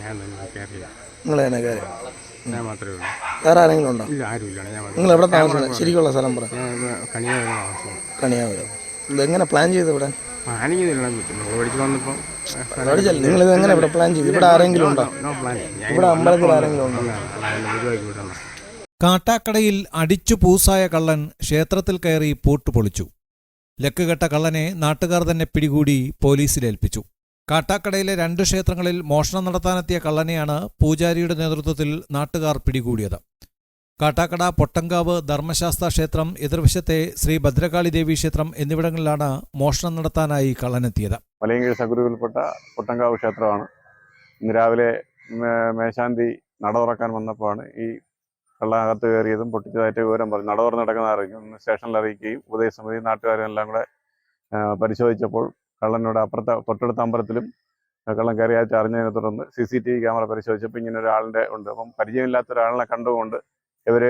ഞാൻ തന്നെ കയറിയില്ല നിങ്ങൾ തന്നെ കയറി ഞാൻ മാത്രമേ ഉള്ളൂ. വേറെ ആരെങ്കിലും ഉണ്ടോ? ഇല്ല ആരുമില്ല ഞാൻ നിങ്ങൾ എവിടെ താമസിക്കുന്നത്? ശരിക്കുള്ള സ്ഥലം പറ. ഞാൻ കണിയാപുരം ഇതെങ്ങനെ പ്ലാൻ ചെയ്ത് ഇവിടെ? പ്ലാനിങ്ങില്ല നമ്മൾ പഠിച്ച് വന്നപ്പോൾ പഠിച്ചല്ലേ നിങ്ങൾ ഇത് എങ്ങനെ ഇവിടെ പ്ലാൻ ചെയ്തു? ഇവിടെ ആരെങ്കിലും ഉണ്ടോ? നോ പ്ലാൻ ഇവിടെ അമ്പലത്തിൽ ആരെങ്കിലും ഉണ്ടോ? കാട്ടാക്കടയിൽ അടിച്ചു പൂസായ കള്ളൻ ക്ഷേത്രത്തിൽ കയറി പൂട്ട് പൊളിച്ചു. ലക്കുകെട്ട കള്ളനെ നാട്ടുകാർ തന്നെ പിടികൂടി പോലീസിലേൽപ്പിച്ചു കാട്ടാക്കടയിലെ രണ്ട് ക്ഷേത്രങ്ങളിൽ മോഷണം നടത്താനെത്തിയ കള്ളനെയാണ് പൂജാരിയുടെ നേതൃത്വത്തിൽ നാട്ടുകാർ പിടികൂടിയത്. കാട്ടാക്കട പൊട്ടങ്കാവ് ധർമ്മശാസ്ത്ര ക്ഷേത്രം എതിർവശത്തെ ശ്രീ ഭദ്രകാളി ദേവി ക്ഷേത്രം എന്നിവിടങ്ങളിലാണ് മോഷണം നടത്താനായി കള്ളനെത്തിയത്. മലയങ്കീഴ് സഗുരുവിൽപ്പെട്ട പൊട്ടങ്കാവ് ക്ഷേത്രമാണ്. ഇന്ന് രാവിലെ മേശാന്തി നട തുറക്കാൻ വന്നപ്പോഴാണ് ഈ കള്ളനകത്ത് കയറിയതും പൊട്ടിച്ചതായിട്ട് വിവരം പറഞ്ഞു. നട തുറന്ന് നടക്കുന്ന അറിയിക്കും സ്റ്റേഷനിൽ അറിയിക്കുകയും ഉദയസമിതി നാട്ടുകാരും എല്ലാം കൂടെ പരിശോധിച്ചപ്പോൾ കള്ളനോട് അപ്പുറത്തെ തൊട്ടടുത്ത അമ്പലത്തിലും കള്ളം കള്ളൻ കയറിയായിട്ട് അറിഞ്ഞതിനെ തുടർന്ന് C C T V camera പരിശോധിച്ചപ്പോൾ ഇങ്ങനെ ഒരാളിന്റെ ഉണ്ട്. അപ്പം പരിചയമില്ലാത്ത ഒരാളിനെ കണ്ടുകൊണ്ട് ഇവർ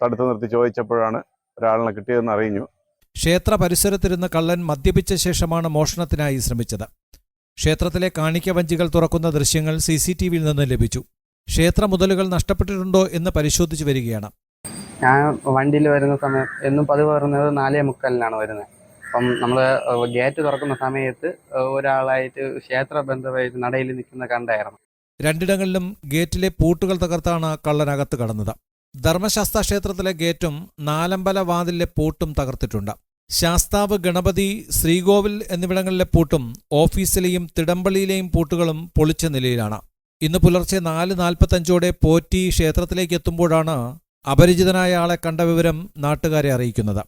തടുത്തു നിർത്തി ചോദിച്ചപ്പോഴാണ് ഒരാളിനെ കിട്ടിയതെന്ന് അറിഞ്ഞു. ക്ഷേത്ര പരിസരത്തിരുന്ന് കള്ളൻ മദ്യപിച്ച ശേഷമാണ് മോഷണത്തിനായി ശ്രമിച്ചത്. ക്ഷേത്രത്തിലെ കാണിക്ക വഞ്ചികൾ തുറക്കുന്ന ദൃശ്യങ്ങൾ സി സി ടി വിയിൽ നിന്ന് ലഭിച്ചു. ക്ഷേത്ര മുതലുകൾ നഷ്ടപ്പെട്ടിട്ടുണ്ടോ എന്ന് പരിശോധിച്ചു വരികയാണ്. ഞാൻ വണ്ടിയിൽ വരുന്ന സമയം എന്നും പതിവ് വരുന്നത് നാലേ മുക്കാലിനാണ് വരുന്നത്. അപ്പം നമ്മൾ ഗേറ്റ് തുറക്കുന്ന സമയത്ത് ഒരാളായിട്ട് ക്ഷേത്ര ബന്ധമായിട്ട് നടയിൽ നിൽക്കുന്ന കണ്ടായിരുന്നു. രണ്ടിടങ്ങളിലും ഗേറ്റിലെ പൂട്ടുകൾ തകർത്താണ് കള്ളനകത്ത് കടന്നത്. ധർമ്മശാസ്ത്ര ക്ഷേത്രത്തിലെ ഗേറ്റും നാലമ്പല വാതിലിലെ പൂട്ടും തകർത്തിട്ടുണ്ട്. ശാസ്താവ് ഗണപതി ശ്രീകോവിൽ എന്നിവിടങ്ങളിലെ പൂട്ടും ഓഫീസിലെയും തിടമ്പള്ളിയിലെയും പൂട്ടുകളും പൊളിച്ച നിലയിലാണ്. ഇന്ന് പുലർച്ചെ നാല് നാൽപ്പത്തഞ്ചോടെ പോറ്റി ക്ഷേത്രത്തിലേക്ക് എത്തുമ്പോഴാണ് അപരിചിതനായ ആളെ കണ്ട വിവരം നാട്ടുകാരെ അറിയിക്കുന്നത്.